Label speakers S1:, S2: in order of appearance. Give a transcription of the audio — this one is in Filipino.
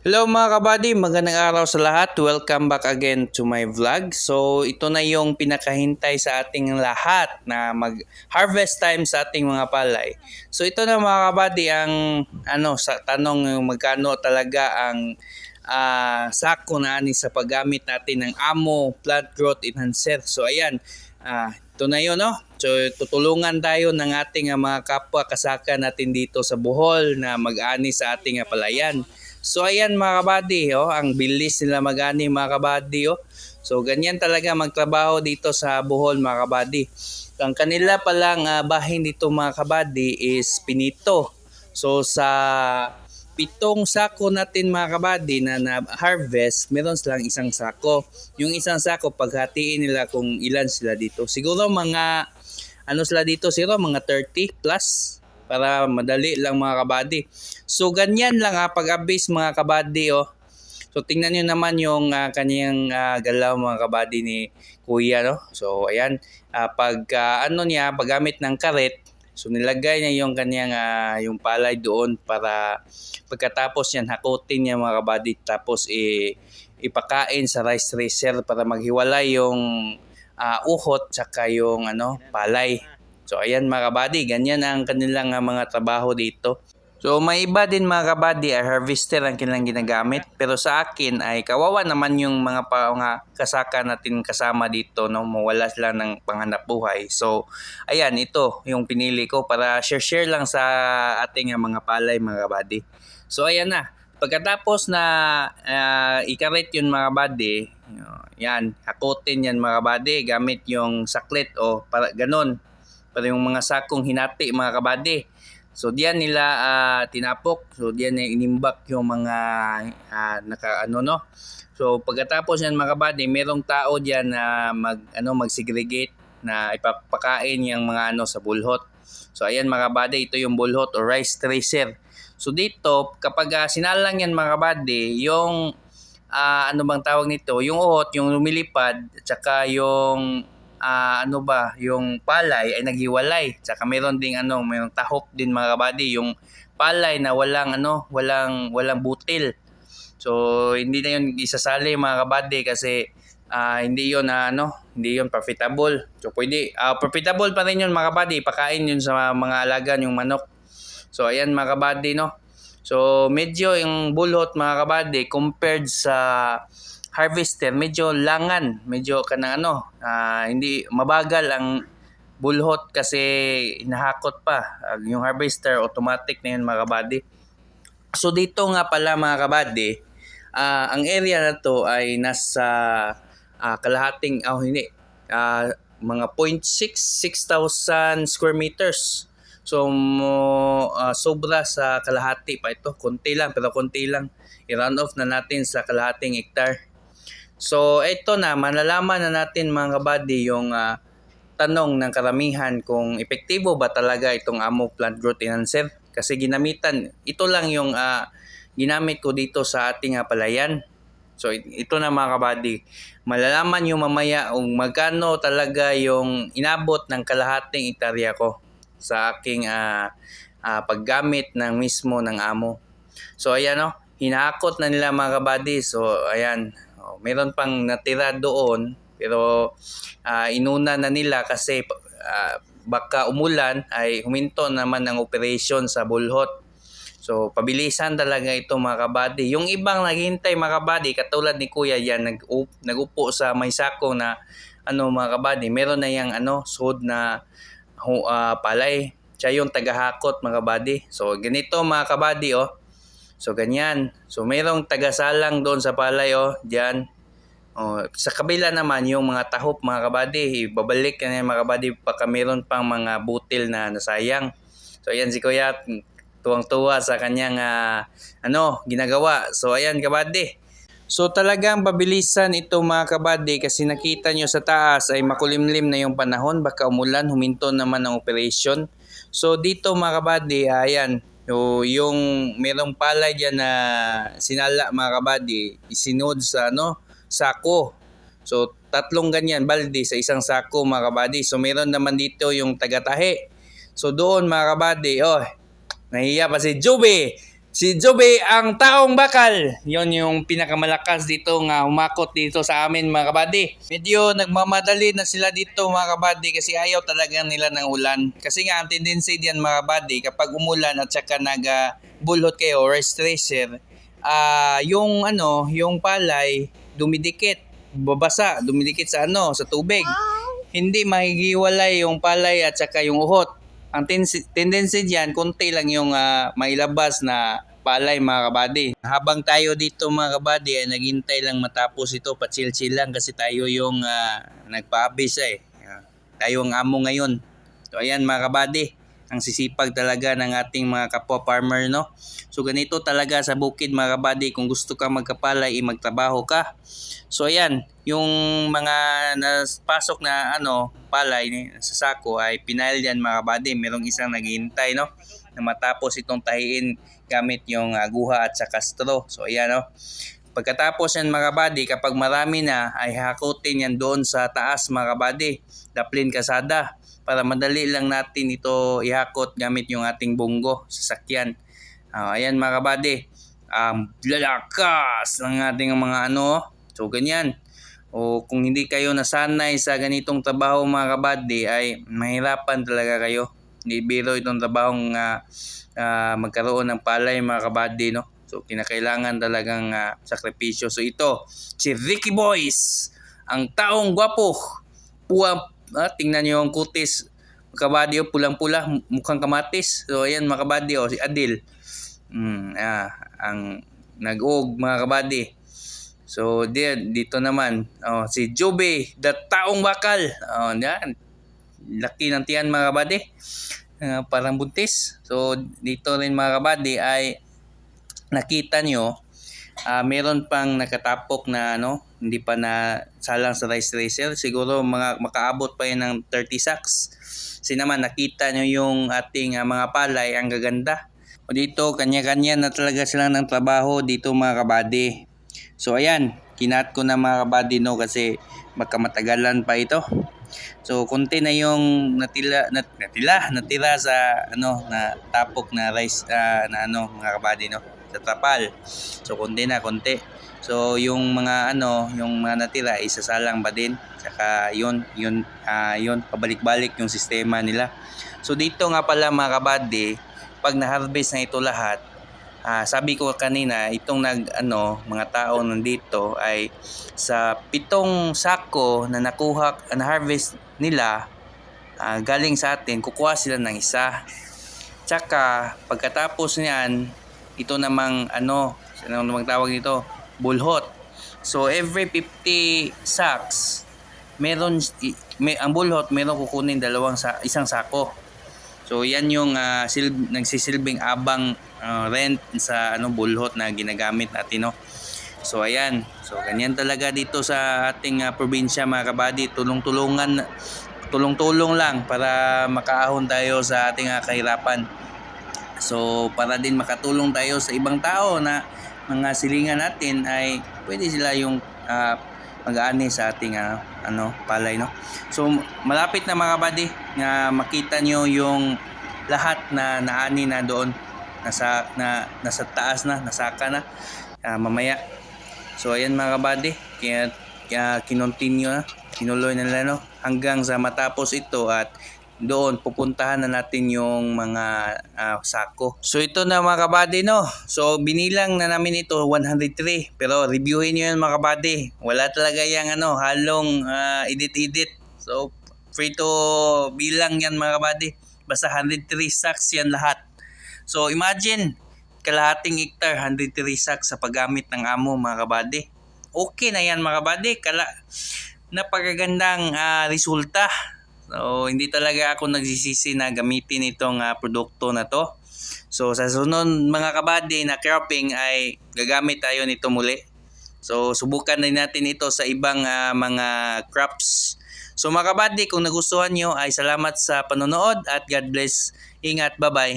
S1: Hello mga kabady, magandang araw sa lahat. Welcome back again to my vlog. So ito na yung pinakahintay sa ating lahat na mag-harvest time sa ating mga palay. So ito na mga kabady ang ano sa tanong magkano talaga ang ah, sako na ani sa paggamit natin ng Amo Plant Growth Enhancer. So ayan, ah, ito na yun no. So tutulungan tayo ng ating ah, mga kapwa kasaka natin dito sa Bohol na mag-ani sa ating ah, palayan. So ayan mga kabady, oh, ang bilis nila magani mga kabady. Oh. So ganyan talaga magtrabaho dito sa Bohol mga kabady. Ang kanila palang uh, bahin dito mga kabady is pinito. So sa pitong sako natin mga kabady na na-harvest, meron silang isang sako. Yung isang sako, paghatiin nila kung ilan sila dito. Siguro mga, ano sila dito, siguro mga 30 plus para madali lang mga kabady. So ganyan lang ha, pag-abase mga kabady oh. So tingnan niyo naman yung uh, kanyang uh, galaw mga kabady ni Kuya no. So ayan, uh, pag uh, ano niya, paggamit ng karet, so nilagay niya yung kanyang uh, yung palay doon para pagkatapos niyan hakutin niya mga kabady tapos i ipakain sa rice tracer para maghiwalay yung uh, uhot saka yung ano palay. So ayan mga kabady, ganyan ang kanilang uh, mga trabaho dito. So may iba din mga kabady ay harvester ang kanilang ginagamit pero sa akin ay kawawa naman yung mga pa, mga kasaka natin kasama dito no mawala sila ng panghanap buhay. So ayan ito yung pinili ko para share-share lang sa ating uh, mga palay mga kabady. So ayan na. Pagkatapos na uh, ikaret yun mga body, yan, hakutin yan mga body gamit yung saklit o para ganon para yung mga sakong hinati mga kabady. So diyan nila uh, tinapok. So diyan na inimbak yung mga uh, naka ano no. So pagkatapos yan mga kabady, merong tao diyan na mag ano mag-segregate na ipapakain yung mga ano sa bulhot. So ayan mga kabady, ito yung bulhot or rice tracer. So dito kapag uh, sinalang yan mga kabady, yung uh, ano bang tawag nito, yung uhot, yung lumilipad, at saka yung uh, ano ba, yung palay ay naghiwalay. Tsaka meron ding ano, mayroong tahop din mga kabady, yung palay na walang ano, walang walang butil. So hindi na yun isasali mga kabady kasi uh, hindi yun na uh, ano, hindi yun profitable. So pwede, uh, profitable pa rin yun mga kabady, pakain yun sa mga alaga yung manok. So ayan mga kabady no. So medyo yung bulhot mga kabady compared sa harvester medyo langan, medyo kanang ano, uh, hindi mabagal ang bulhot kasi inahakot pa. Uh, yung harvester automatic na yun mga kabady. So dito nga pala mga kabady, uh, ang area na to ay nasa uh, kalahating, oh hindi, uh, mga 0.6, 6,000 square meters. So, uh, sobra sa kalahati pa ito. Konti lang, pero konti lang. I-run off na natin sa kalahating hectare. So, ito na, malalaman na natin mga kabady yung uh, tanong ng karamihan kung epektibo ba talaga itong Amo Plant Growth Enhancer. Kasi ginamitan, ito lang yung uh, ginamit ko dito sa ating uh, palayan. So, ito na mga kabady. Malalaman nyo mamaya kung magkano talaga yung inabot ng kalahating hektarya ko sa aking uh, uh, paggamit ng mismo ng amo. So, ayan o. Oh, hinakot na nila mga kabady. So, ayan Oh, meron pang natira doon pero uh, inuna na nila kasi uh, baka umulan ay huminto naman ang operation sa bulhot. So, pabilisan talaga ito mga kabady. Yung ibang naghihintay mga kabady, katulad ni Kuya yan, nag nagupo sa may sako na ano mga kabady, meron na yung ano, sud na uh, palay. Siya yung tagahakot mga kabady. So, ganito mga kabady oh. So ganyan. So mayroong tagasalang doon sa palay oh, diyan. Oh, sa kabila naman yung mga tahop mga kabady, ibabalik ka na mga kabady baka meron pang mga butil na nasayang. So ayan si Kuya tuwang-tuwa sa kanyang uh, ano, ginagawa. So ayan kabady. So talagang pabilisan ito mga kabady kasi nakita nyo sa taas ay makulimlim na yung panahon baka umulan huminto naman ang operation. So dito mga kabady, ayan, So, yung merong palay diyan na sinala mga kabady, isinod sa ano, sako. So, tatlong ganyan balde sa isang sako mga kabady. So, meron naman dito yung tagatahe. So, doon mga kabady, oh, nahiya pa si Juby. Si Jobe ang taong bakal. Yon yung pinakamalakas dito nga humakot dito sa amin mga kabady. Medyo nagmamadali na sila dito mga kabady kasi ayaw talaga nila ng ulan. Kasi nga ang tendency diyan mga kabady kapag umulan at saka nagbulhot kayo or tracer, ah yung ano, yung palay dumidikit, babasa, dumidikit sa ano, sa tubig. Hindi mahigiwalay yung palay at saka yung uhot ang tendency, diyan konti lang yung ah, mailabas na palay mga kabady. Habang tayo dito mga kabady ay naghintay lang matapos ito, patsil-chill lang kasi tayo yung uh, nagpa-abis eh. Ah, tayo ang amo ngayon. So ayan mga kabady, ang sisipag talaga ng ating mga kapwa farmer no. So ganito talaga sa bukid mga kabady, kung gusto ka magkapalay, eh, magtrabaho ka. So ayan, yung mga napasok na ano, palay sa sako ay pinail yan mga kabady. Merong isang naghihintay no na matapos itong tahiin gamit yung aguha at saka straw. So ayan no. Pagkatapos yan mga kabady, kapag marami na ay hakutin yan doon sa taas mga kabady, daplin kasada para madali lang natin ito ihakot gamit yung ating bunggo, sasakyan. Ah, ayan mga kabady, um, lalakas ng ating mga ano, so ganyan. O kung hindi kayo nasanay sa ganitong trabaho mga kabady ay mahirapan talaga kayo. Hindi biro itong trabaho nga ah, magkaroon ng palay mga kabady no. So kinakailangan talagang ah, sakripisyo. So ito, si Ricky Boys, ang taong gwapo. Puwa, ah, tingnan niyo yung kutis. Kabady oh, pulang-pula, mukhang kamatis. So ayan mga kabady oh, si Adil. Mm, ah, ang nag-og mga kabady. So di- dito naman oh, si Jobe, the taong bakal. Oh, yan. Laki ng tiyan mga kabady. Ah, parang buntis. So dito rin mga kabady ay nakita nyo ah, meron pang nakatapok na ano, hindi pa na salang sa rice tracer. Siguro mga makaabot pa yan ng 30 sacks. Kasi naman nakita nyo yung ating ah, mga palay, ang gaganda. O dito, kanya-kanya na talaga sila ng trabaho dito mga kabady. So ayan, kinat ko na mga kabady no kasi magkamatagalan pa ito. So konti na yung natila nat, natila natira sa ano na tapok na rice ah, na ano mga kabady no sa trapal. So konti na konti. So yung mga ano, yung mga natira isasalang pa din. Saka yun, yun, ah, yun pabalik-balik yung sistema nila. So dito nga pala mga kabady, pag na-harvest na ito lahat, Ah, sabi ko kanina, itong nag ano, mga tao nandito ay sa pitong sako na nakuha na harvest nila ah, galing sa atin, kukuha sila ng isa. Tsaka pagkatapos niyan, ito namang ano, ano namang tawag nito, bulhot. So every 50 sacks, meron may ang bulhot meron kukunin dalawang sa isang sako. So yan yung ah, sil, nagsisilbing abang ah, rent sa ano bulhot na ginagamit natin no. So ayan. So ganyan talaga dito sa ating ah, probinsya mga kabady, tulong-tulungan tulong-tulong lang para makaahon tayo sa ating ah, kahirapan. So para din makatulong tayo sa ibang tao na mga silingan natin ay pwede sila yung ah, mag-aani sa ating ah, ano palay no. So malapit na mga buddy nga makita nyo yung lahat na naani na doon nasa na nasa taas na nasaka na Ah, mamaya. So ayan mga buddy, kaya, kaya kinontinue na, kinuloy na nila no hanggang sa matapos ito at doon pupuntahan na natin yung mga ah, sako. So ito na mga kabady no. So binilang na namin ito 103 pero reviewin niyo yan mga kabady. Wala talaga yang ano halong ah, edit-edit. So free to bilang yan mga kabady. Basta 103 sacks yan lahat. So imagine kalahating hektar 103 sacks sa paggamit ng amo mga kabady. Okay na yan mga kabady. Kala napakagandang ah, resulta. So, hindi talaga ako nagsisisi na gamitin itong ah, produkto na to. So, sa sunod mga kabady na cropping ay gagamit tayo nito muli. So, subukan din natin ito sa ibang ah, mga crops. So, mga kabady, kung nagustuhan nyo ay salamat sa panonood at God bless. Ingat, bye-bye.